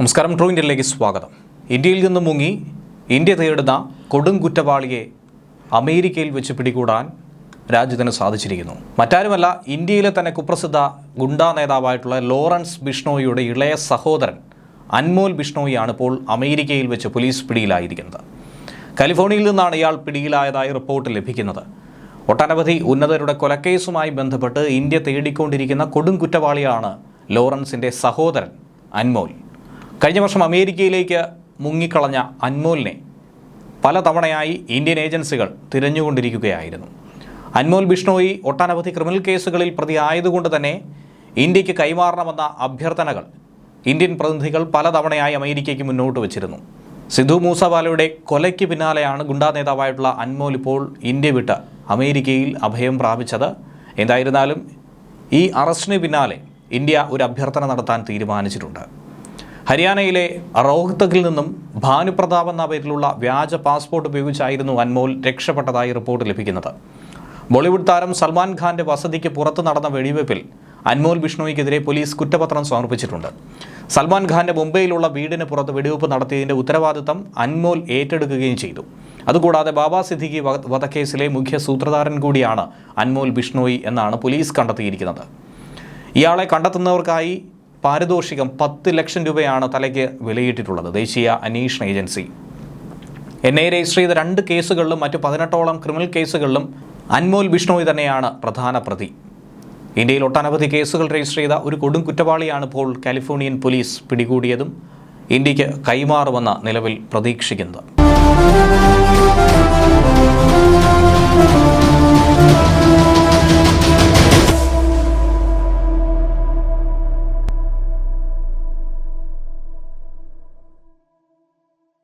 നമസ്കാരം ട്രൂ ഇന്ത്യയിലേക്ക് സ്വാഗതം. ഇന്ത്യയിൽ നിന്ന് മുങ്ങി ഇന്ത്യ തേടുന്ന കൊടും കുറ്റവാളിയെ അമേരിക്കയിൽ വെച്ച് പിടികൂടാൻ രാജ്യത്തിന് സാധിച്ചിരിക്കുന്നു. മറ്റാരുമല്ല ഇന്ത്യയിലെ തന്നെ കുപ്രസിദ്ധ ഗുണ്ടാ നേതാവായിട്ടുള്ള ലോറൻസ് ബിഷ്ണോയിയുടെ ഇളയ സഹോദരൻ അൻമോൽ ബിഷ്ണോയിയാണ് ഇപ്പോൾ അമേരിക്കയിൽ വെച്ച് പോലീസ് പിടിയിലായിരിക്കുന്നത്. കാലിഫോർണിയയിൽ നിന്നാണ് ഇയാൾ പിടിയിലായതായി റിപ്പോർട്ട് ലഭിക്കുന്നത്. ഒട്ടനവധി ഉന്നതരുടെ കൊലക്കേസുമായി ബന്ധപ്പെട്ട് ഇന്ത്യ തേടിക്കൊണ്ടിരിക്കുന്ന കൊടും കുറ്റവാളിയാണ് ലോറൻസിന്റെ സഹോദരൻ അൻമോൽ. കഴിഞ്ഞ വർഷം അമേരിക്കയിലേക്ക് മുങ്ങിക്കളഞ്ഞ അൻമോലിനെ പലതവണയായി ഇന്ത്യൻ ഏജൻസികൾ തിരഞ്ഞുകൊണ്ടിരിക്കുകയായിരുന്നു. അൻമോൽ ബിഷ്ണോയി ഒട്ടനവധി ക്രിമിനൽ കേസുകളിൽ പ്രതിയായതുകൊണ്ട് തന്നെ ഇന്ത്യയ്ക്ക് കൈമാറണമെന്ന അഭ്യർത്ഥനകൾ ഇന്ത്യൻ പ്രതിനിധികൾ പലതവണയായി അമേരിക്കയ്ക്ക് മുന്നോട്ട് വച്ചിരുന്നു. സിദ്ധു മൂസവാലയുടെ കൊലയ്ക്ക് പിന്നാലെയാണ് ഗുണ്ടാ നേതാവായിട്ടുള്ള അൻമോൽ ഇപ്പോൾ ഇന്ത്യ വിട്ട് അമേരിക്കയിൽ അഭയം പ്രാപിച്ചത്. എന്തായിരുന്നാലും ഈ അറസ്റ്റിന് പിന്നാലെ ഇന്ത്യ ഒരു അഭ്യർത്ഥന നടത്താൻ തീരുമാനിച്ചിട്ടുണ്ട്. ഹരിയാനയിലെ റോഹ്തക്കിൽ നിന്നും ഭാനുപ്രതാപ് എന്ന പേരിലുള്ള വ്യാജ പാസ്പോർട്ട് ഉപയോഗിച്ചായിരുന്നു അൻമോൽ രക്ഷപ്പെട്ടതായി റിപ്പോർട്ട് ലഭിക്കുന്നത്. ബോളിവുഡ് താരം സൽമാൻ ഖാന്റെ വസതിക്ക് പുറത്ത് നടന്ന വെടിവയ്പിൽ അൻമോൽ ബിഷ്ണോയ്ക്കെതിരെ പോലീസ് കുറ്റപത്രം സമർപ്പിച്ചിട്ടുണ്ട്. സൽമാൻ ഖാന്റെ മുംബൈയിലുള്ള വീടിന് പുറത്ത് വെടിവയ്പ് നടത്തിയതിന്റെ ഉത്തരവാദിത്തം അൻമോൽ ഏറ്റെടുക്കുകയും ചെയ്തു. അതുകൂടാതെ ബാബാ സിദ്ദിഖി വധ- വധക്കേസിലെ മുഖ്യ സൂത്രധാരൻ കൂടിയാണ് അൻമോൽ ബിഷ്ണോയി എന്നാണ് പോലീസ് കണ്ടെത്തിയിരിക്കുന്നത്. ഇയാളെ കണ്ടെത്തുന്നവർക്കായി പാരിതോഷികം പത്ത് ലക്ഷം രൂപയാണ് തലയ്ക്ക് വിലയിട്ടിട്ടുള്ളത്. ദേശീയ അന്വേഷണ ഏജൻസി. എൻ ഐ രജിസ്റ്റർ ചെയ്ത രണ്ട് കേസുകളിലും മറ്റു പതിനെട്ടോളം ക്രിമിനൽ കേസുകളിലും അൻമോൽ ബിഷ്ണോയ് തന്നെയാണ് പ്രധാന പ്രതി. ഇന്ത്യയിൽ ഒട്ടനവധി കേസുകൾ രജിസ്റ്റർ ചെയ്ത ഒരു കൊടും കുറ്റവാളിയാണ് ഇപ്പോൾ കാലിഫോർണിയൻ പോലീസ് പിടികൂടിയതും ഇന്ത്യയ്ക്ക് കൈമാറുമെന്ന നിലവിൽ പ്രതീക്ഷിക്കുന്നത്.